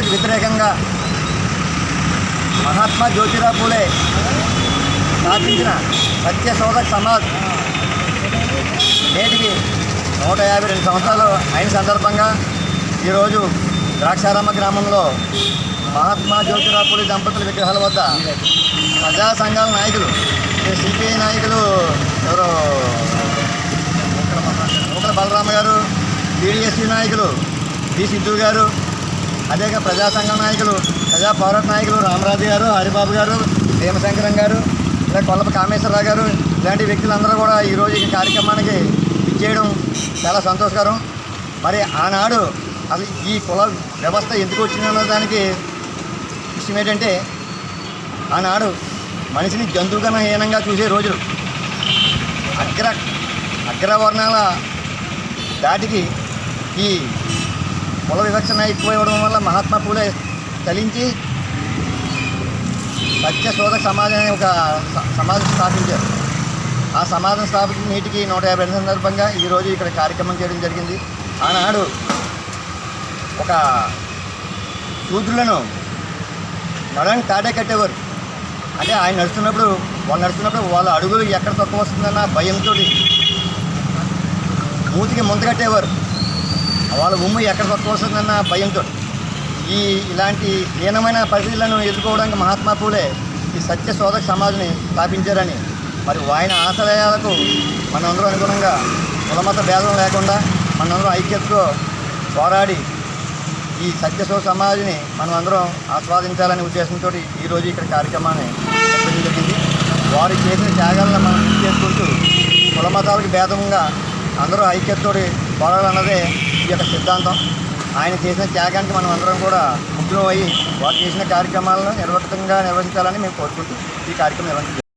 వ్యవస్థకు వ్యతిరేకంగా మహాత్మా జ్యోతిరావు పూలే స్థాపించిన సత్యశోధక సమాజ్. నేటికి నూట యాభై రెండు సంవత్సరాలు అయిన సందర్భంగా ఈరోజు ద్రాక్షారామ గ్రామంలో మహాత్మా జ్యోతిరావు పూలే దంపతుల విగ్రహాల వద్ద ప్రజా సంఘాల నాయకులు సిపిఐ నాయకులు ఎవరు నూకల బలరామ గారు టీడీఎస్సీ నాయకులు బి సిద్ధు గారు అదే ప్రజా సంఘం నాయకులు ప్రజా పౌర నాయకులు రామరాజు గారు హరిబాబు గారు భీమశంకరం గారు ఇలా కొల్లప కామేశ్వరరావు గారు ఇలాంటి వ్యక్తులందరూ కూడా ఈరోజు ఈ కార్యక్రమానికి ఇచ్చేయడం చాలా సంతోషకరం. మరి ఆనాడు అసలు ఈ కుల వ్యవస్థ ఎందుకు వచ్చిందన్న దానికి విషయం ఏంటంటే ఆనాడు మనిషిని జంతువుగా హీనంగా చూసే రోజులు. అగ్ర అగ్రవర్ణాల దాటికి ఈ కుల వివక్షణ ఎక్కువ ఇవ్వడం వల్ల మహాత్మా పూలే చలించి సత్యశోధక సమాజం అనే ఒక సమాజం స్థాపించారు. ఆ సమాజం స్థాపించిన నీటికి నూట యాభై ఐదు సందర్భంగా ఈరోజు ఇక్కడ కార్యక్రమం చేయడం జరిగింది. ఆనాడు ఒక శూద్రులను నడని తాడే కట్టేవారు. అంటే ఆయన నడుస్తున్నప్పుడు వాళ్ళు నడుస్తున్నప్పుడు వాళ్ళ అడుగులు ఎక్కడ తక్కువ వస్తుందన్న భయంతో మూతికి ముందు కట్టేవారు. వాళ్ళ ఉమ్ము ఎక్కడ తక్కువ భయంతో. ఈ ఇలాంటి హీనమైన పరిస్థితులను ఎదుర్కోవడానికి మహాత్మా పూలే ఈ సత్య శోధక సమాజ్ని స్థాపించారని. మరి ఆయన ఆశయాలకు మనందరూ అనుగుణంగా కులమత భేదం లేకుండా మనందరం ఐక్యతతో పోరాడి ఈ సత్యశోధ సమాజ్ని మనమందరం అందరం ఆస్వాదించాలనే ఉద్దేశంతో ఈరోజు ఇక్కడ కార్యక్రమాన్ని జరిగింది. వారు చేసిన త్యాగాలను మనం చేసుకుంటూ కులమతాలకు భేదంగా అందరూ ఐక్యతతో పోరాడాలన్నదే ఈ యొక్క సిద్ధాంతం. ఆయన చేసిన త్యాగానికి మనం అందరం కూడా ముగ్గురం అయ్యి వారు చేసిన కార్యక్రమాలను నిర్వహితంగా నిర్వహించాలని మేము కోరుకుంటూ ఈ కార్యక్రమం నిర్వహించాం